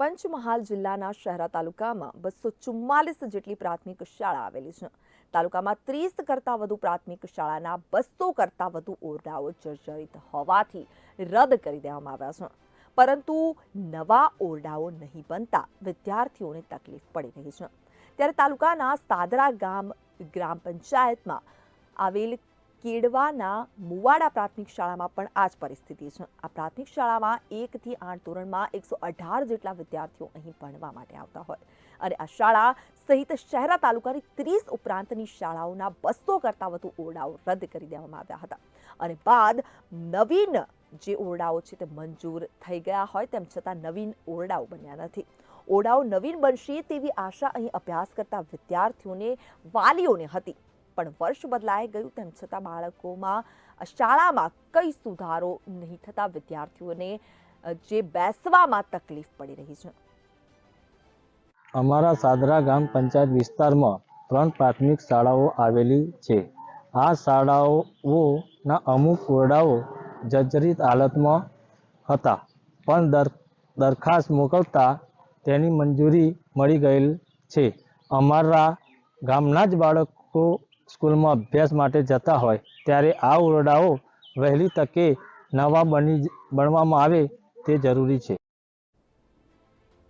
પંચમહાલ જિલ્લાના શહેરા તાલુકામાં બસો ચુમ્માલીસ જેટલી પ્રાથમિક શાળા આવેલી છે. તાલુકામાં ત્રીસ કરતાં વધુ પ્રાથમિક શાળાના બસો કરતાં વધુ ઓરડાઓ જર્જરિત હોવાથી રદ કરી દેવામાં આવ્યા છે. પરંતુ નવા ઓરડાઓ નહીં બનતા વિદ્યાર્થીઓને તકલીફ પડી રહી છે. ત્યારે તાલુકાના સાદરા ગામ ગ્રામ પંચાયતમાં આવેલ કેડવાના મુવાડા પ્રાથમિક શાળામાં પણ આ જ પરિસ્થિતિ છે. આ પ્રાથમિક શાળામાં એકથી આઠ ધોરણમાં એકસો અઢાર જેટલા વિદ્યાર્થીઓ અહીં ભણવા માટે આવતા હોય. અને આ શાળા સહિત શહેરા તાલુકાની ત્રીસ ઉપરાંતની શાળાઓના બસો કરતાં વધુ ઓરડાઓ રદ કરી દેવામાં આવ્યા હતા. અને બાદ નવીન જે ઓરડાઓ છે તે મંજૂર થઈ ગયા હોય તેમ છતાં નવીન ઓરડાઓ બન્યા નથી. ઓરડાઓ નવીન બનશે તેવી આશા અહીં અભ્યાસ કરતા વિદ્યાર્થીઓને, વાલીઓને હતી. પણ વર્ષ બદલાઈ ગયું, તેમ છતાં બાળકોમાં શાળામાં કઈ સુધારો નહીં થતા વિદ્યાર્થીઓને જે બેસવામાં તકલીફ પડી રહી છે. અમારા સાદરા ગામ પંચાયત વિસ્તારમાં ત્રણ પ્રાથમિક શાળાઓ આવેલી છે. આ શાળાઓના અમુક ઓરડાઓ જર્જરિત હાલતમાં હતા, પણ દર, દરખાસ્ત મોકલતા તેની મંજૂરી મળી ગયેલ છે. અમારા ગામના જ બાળકો સ્કૂલમાં અભ્યાસ માટે જતા હોય, ત્યારે આ ઓરડાઓ વહેલી તકે નવા બની બનવામાં આવે તે જરૂરી છે.